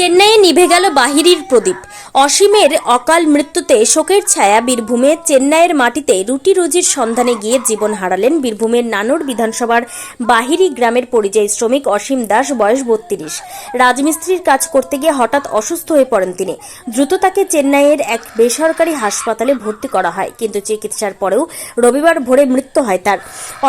চেন্নাইয়ে নিভে গেল বাহিরির প্রদীপ। অসীমের অকাল মৃত্যুতে শোকের ছায়া বীরভূমে চেন্নাইয়ের মাটিতে রুটি রুজির সন্ধানে গিয়ে জীবন হারালেন বীরভূমের নানুর বিধানসভার বাহিরি গ্রামের পরিযায়ী শ্রমিক অসীম দাস, বয়স বত্রিশ। রাজমিস্ত্রির কাজ করতে গিয়ে হঠাৎ অসুস্থ হয়ে পড়েন তিনি। দ্রুত তাকে চেন্নাইয়ের এক বেসরকারি হাসপাতালে ভর্তি করা হয়, কিন্তু চিকিৎসার পরেও রবিবার ভোরে মৃত্যু হয় তার।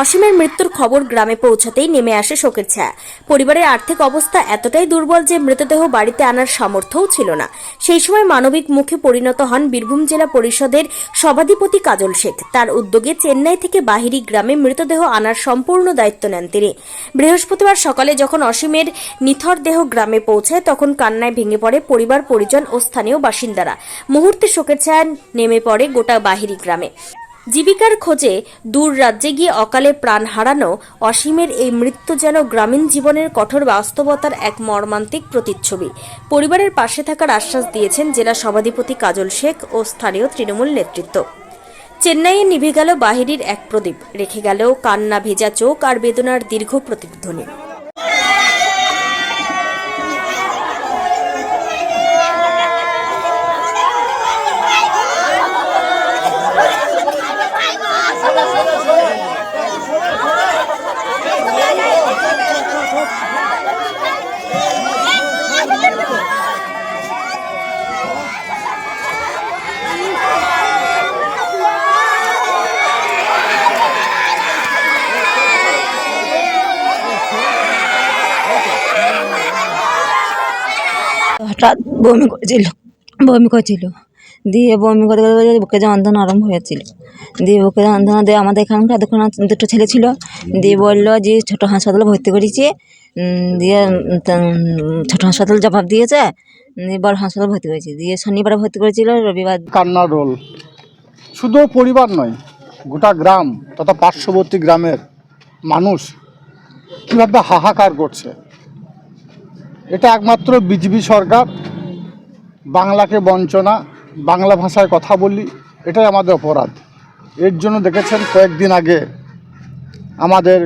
অসীমের মৃত্যুর খবর গ্রামে পৌঁছাতেই নেমে আসে শোকের ছায়া। পরিবারের আর্থিক অবস্থা এতটাই দুর্বল যে মৃতদেহ বাড়িতে আনার সামর্থ্যও ছিল না। সেই সময় মানবিক মুখে পরিণত হন বীরভূম জেলা পরিষদের সভাধিপতি কাজল শেখ। তার উদ্যোগে চেন্নাই থেকে বাহিরি গ্রামে মৃতদেহ আনার সম্পূর্ণ দায়িত্ব নেন তিনি। বৃহস্পতিবার সকালে যখন অসীমের নিথর দেহ গ্রামে পৌঁছায়, তখন কান্নায় ভেঙে পড়ে পরিবার, পরিজন ও স্থানীয় বাসিন্দারা। মুহূর্তে শোকের ছায়া নেমে পড়ে গোটা বাহিরি গ্রামে। জীবিকার খোঁজে দূর রাজ্যে গিয়ে অকালে প্রাণ হারানো অসীমের এই মৃত্যু যেন গ্রামীণ জীবনের কঠোর বাস্তবতার এক মর্মান্তিক প্রতিচ্ছবি। পরিবারের পাশে থাকার আশ্বাস দিয়েছেন জেলা সভাধিপতি কাজল শেখ ও স্থানীয় তৃণমূল নেতৃত্ব। চেন্নাইয়ে নিভে গেল বাহিনীর এক প্রদীপ, রেখে গেল কান্না ভেজা চোখ আর বেদনার দীর্ঘ প্রতিধ্বনি। হঠাৎ বমি করেছিল বমি করেছিল। দিয়ে বমি করতে করতে বুকে যন্ত্রণা আরম্ভ হয়েছিল। দিয়ে বুকে যন্ত্রণা দিয়ে আমাদের এখানকার দোকানে দুটো ছেলে ছিল। দিয়ে বলল যে, ছোটো হাসপাতালে ভর্তি করেছি। দিয়ে ছোটো হাসপাতাল জবাব দিয়েছে। দিয়ে বড় হাসপাতাল ভর্তি করেছি। দিয়ে শনিবার ভর্তি করেছিল, রবিবার কান্নার রোল। শুধু পরিবার নয়, গোটা গ্রাম তথা পার্শ্ববর্তী গ্রামের মানুষ কীভাবে হাহাকার করছে। এটা একমাত্র বিজেপি সরকার। বাংলাকে বঞ্চনা, বাংলা ভাষায় কথা বলি, এটাই আমাদের অপরাধ। এর জন্য দেখেছেন কয়েকদিন আগে আমাদের